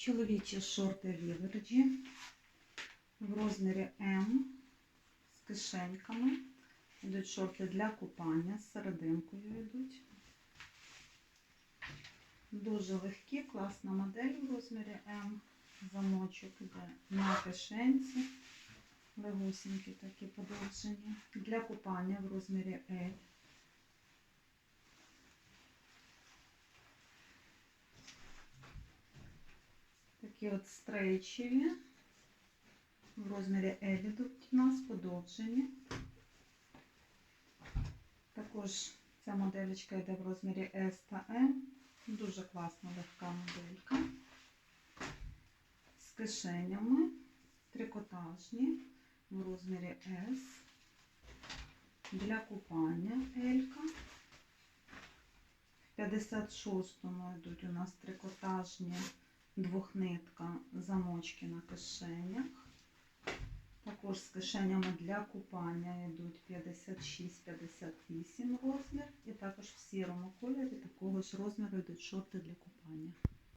Чоловічі шорти Віверджі в розмірі М з кишеньками. Йдуть шорти для купання, з серединкою йдуть. Дуже легкі, класна модель в розмірі М. Замочок іде на кишенці. Легусінькі такі подовжені. Для купання в розмірі L. Такі от стрейчеві. В розмірі L йдуть у нас подовжені. Також ця моделька йде в розмірі S та M. Дуже класна легка моделька. З кишенями. Трикотажні в розмірі S. Для купання Елька. В 56-му йдуть у нас трикотажні двохнитка замочки на кишенях. Також з кишенями для купання йдуть 56-58 розмір. І також в сірому кольорі такого ж розміру йдуть шорти для купання.